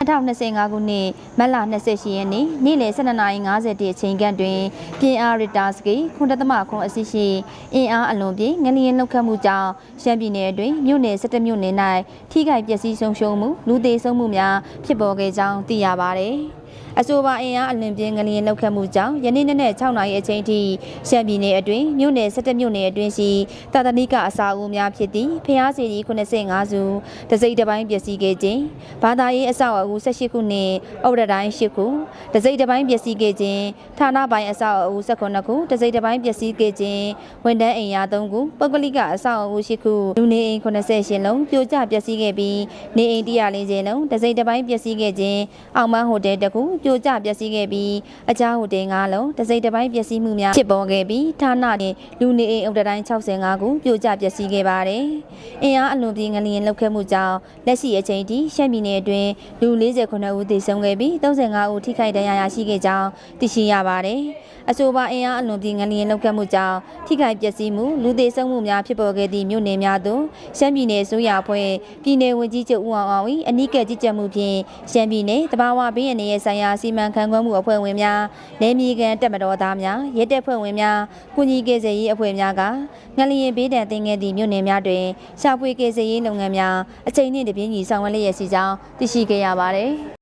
2025ခုနှစ်မတ်လ28ရက်နေ့နေ့လယ်12:50အချိန်ခန့်တွင်ပြင်းအားရတာစကေ9.9အစီရှိအင်အားအလွန်ပြင်းငလျင်လှုပ်ခတ်မှုကြောင့်ရှမ်းပြည်နယ်အတွင်းမြို့နယ်17မြို့နယ်၌ထိခိုက်ပျက်စီးဆုံးရှုံးမှုလူသေဆုံးမှုများဖြစ်ပေါ်ခဲ့ကြောင်းသိရပါသည်။ အဆိုပါအင်အားအလွန်ပြင်းငလျင်လှုပ်ခတ်မှုကြောင့်ယနေ့နေ့နဲ့6နာရီအချိန်ထိရှမ်းပြည်နယ်အတွင်းမြို့နယ်17မြို့နယ်အတွင်းရှိတာတနိကအစာအုပ်များဖြစ်သည့်ဖျားစီကြီး85စုတစိမ့်တစ်ပိုင်းပျက်စီးခဲ့ခြင်းဘာသာရေးအဆောက်အဦ18ခုနှင့်အုတ်ရတိုင်း10ခုတစိမ့်တစ်ပိုင်းပျက်စီးခဲ့ခြင်းဌာနပိုင်းအဆောက်အဦ19ခုတစိမ့်တစ်ပိုင်းပျက်စီးခဲ့ခြင်းဝန်ထမ်းအိမ်ယာ3ခုပုဂ္ဂလိကအဆောက်အဦ10ခုလူနေအိမ်88လုံးပြိုကျပျက်စီးခဲ့ပြီးနေအိမ်140လုံးတစိမ့်တစ်ပိုင်းပျက်စီးခဲ့ခြင်းအောင်မန်းဟိုတယ်တစ်ခုပြိုကျပျက်စီးခဲ့ပြီးအခြားဟိုတယ်9လုံးတစိမ့်တစ်ပိုင်းပျက်စီးမှုများဖြစ်ပေါ်ခဲ့ပြီးဌာနနှင့်လူနေအိမ်အုတ်တိုင်း65ခုပြိုကျပျက်စီးခဲ့ပါတယ်။အင်အားအလွန်ပြင်းငလျင်လှုပ်ခဲ့မှုကြောင့်လက်ရှိအချိန်ထိရှမ်းပြည်နယ်အတွင်းလူ49ဦးသေဆုံးခဲ့ပြီး35ဦးထိခိုက်ဒဏ်ရာရရှိခဲ့ကြောင်းသိရှိရပါတယ်။အဆိုပါအင်အားအလွန်ပြင်းငလျင်လှုပ်ခဲ့မှုကြောင့်ထိခိုက်ပျက်စီးမှုလူသေဆုံးမှုများဖြစ်ပေါ်ခဲ့သည့်မြို့နယ်များသို့ရှမ်းပြည်နယ်ဆိုရအဖွဲ့ပြည်내ဝန်ကြီးချုပ်ဦးအောင်အောင်၏အနီးကပ်ကြီးကြပ်မှုဖြင့်ရှမ်းပြည်နယ်တဘာဝဘေးအန္တရာယ်ဆိုင်ရာစီမံခန့်ခွဲမှုအဖွဲ့ဝင်များနယ်မြေခံတပ်မတော်သားများရဲတပ်ဖွဲ့ဝင်များကုညီကေစေရေးအဖွဲ့များကငလျင်ဘေးဒဏ်သင့်ခဲ့သည့်မြို့နယ်များတွင်ရှာဖွေကေစေရေးလုပ်ငန်းများအချိန်နှင့်တပြေးညီဆောင်ရွက်လျက်ရှိကြောင်းသိရှိခဲ့ရပါသည်